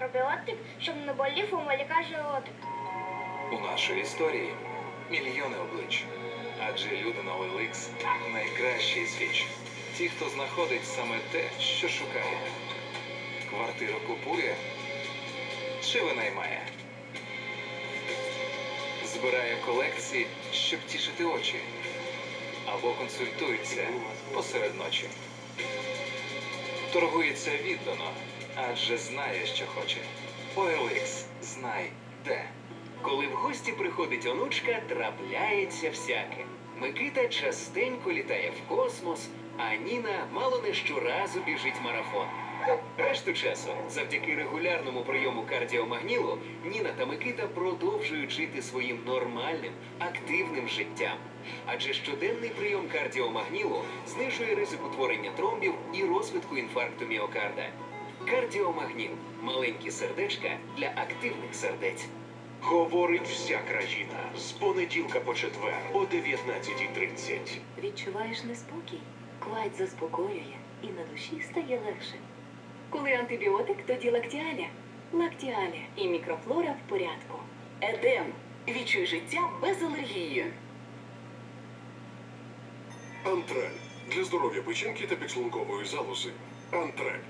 пробіотик, щоб не болів у малюка животик. У нашій історії мільйони облич. Адже люди на OLX – найкращий свіч. Ті, хто знаходить саме те, що шукає. Квартиру купує чи винаймає. Збирає колекції, щоб тішити очі. Або консультується посеред ночі. Торгується віддано, адже знає, що хоче. OLX. Знай де. Коли в гості приходить онучка, трапляється всяке. Микита частенько літає в космос, а Ніна мало не щоразу біжить марафон. Решту часу, завдяки регулярному прийому кардіомагнілу, Ніна та Микита продовжують жити своїм нормальним, активним життям. Адже щоденний прийом кардіомагнілу знижує ризик утворення тромбів і розвитку інфаркту міокарда. Кардіомагніл маленькі сердечка для активних сердець. Говорить вся країна з понеділка по четвер о 19.30. Відчуваєш неспокій? Квайт заспокоює і на душі стає легше. Коли антибіотик, тоді лактіаля. Лактіаля і мікрофлора в порядку. Едем. Відчуй життя без алергії. Антраль для здоров'я печінки та підшлункової залози. Антраль.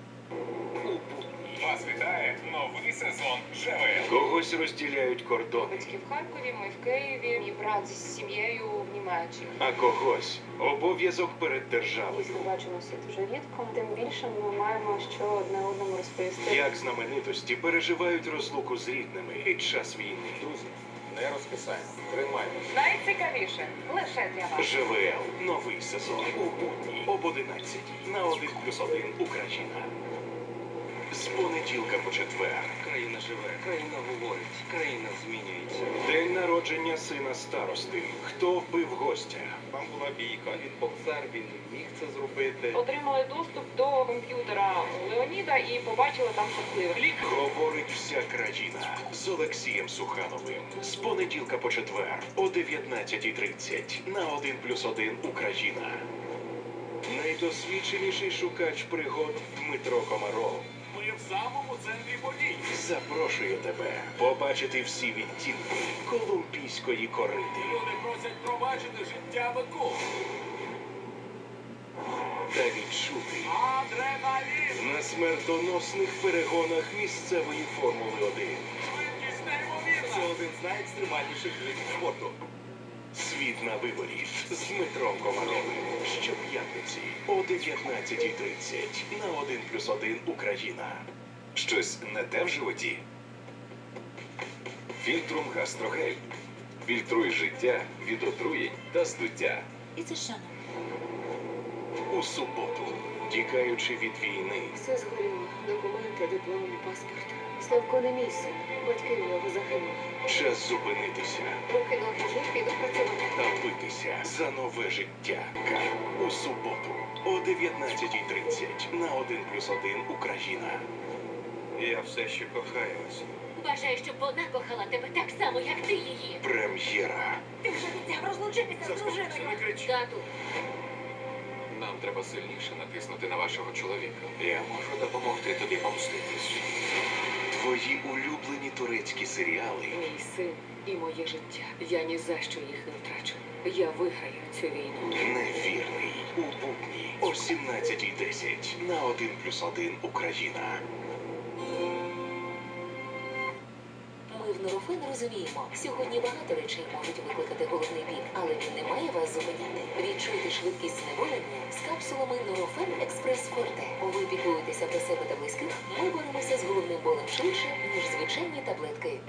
Вас вітає новий сезон ЖВЛ. Когось розділяють кордони, Батьки в Харкові, ми в Києві. Мій брат з сім'єю в Німеччині. а когось обов'язок перед державою. Ми бачимося дуже рідко. Тим більше ми маємо що одне одному розповісти. Як знаменитості переживають розлуку з рідними під час війни. Друзі, не розписаємо. Тримаємось. Найцікавіше лише для вас. ЖВЛ новий сезон у будні об 11 на 1 плюс 1 Україна. З понеділка по четвер. Країна живе, країна говорить, країна змінюється. День народження сина старости. Хто вбив гостя? Там була бійка, він боксер, він міг це зробити. Отримали доступ до комп'ютера Леоніда і побачили там шахливе. Говорить вся країна з Олексієм Сухановим. З понеділка по четвер о 19.30 на 1 плюс 1 Україна. Найдосвідченіший шукач пригод Дмитро Комаров Ми в самому центрі подій. запрошує тебе побачити всі відтінки колумбійської кориди. Люди просять пробачити життя бику. та відчути Адреналін! на смертоносних перегонах місцевої Формули 1. Швидкість неймовірна! Це один з найекстремальніших видів спорту. Світ на виборі з Дмитром Комаровим. Щоп'ятниці о 19.30 на 1 плюс 1 Україна. Щось не те в животі. Фільтрум гастрогель. Фільтруй життя від отруєнь та здуття. І це що? У суботу, тікаючи від війни, Все згоріло. Документи, диплом, паспорт. Славко не мій син. Батьки в нього загинули. час зупинитися Поки ноги є, піду працювати. та битися за нове життя. У суботу о 19.30 на 1 плюс 1 Україна. Я все ще кохаю вас. Бажаю, щоб вона кохала тебе так само, як ти її. Прем'єра Ти вже обіцяв розлучитися з дружиною. Тату, Нам треба сильніше натиснути на вашого чоловіка. Я можу допомогти тобі помститись. Твої улюблені турецькі серіали Мій син і моє життя. Я ні за що їх не втрачу. Я виграю цю війну. Невірний у будні о 17.10 на 1 плюс 1 Україна. Нурофен розуміємо, сьогодні багато речей можуть викликати головний біль, але він не має вас зупиняти. Відчуйте швидкість зневолення з капсулами Нурофен Експрес Форте. Ви піклуєтеся про себе та близьких. Ми боремося з головним болем швидше, ніж звичайні таблетки.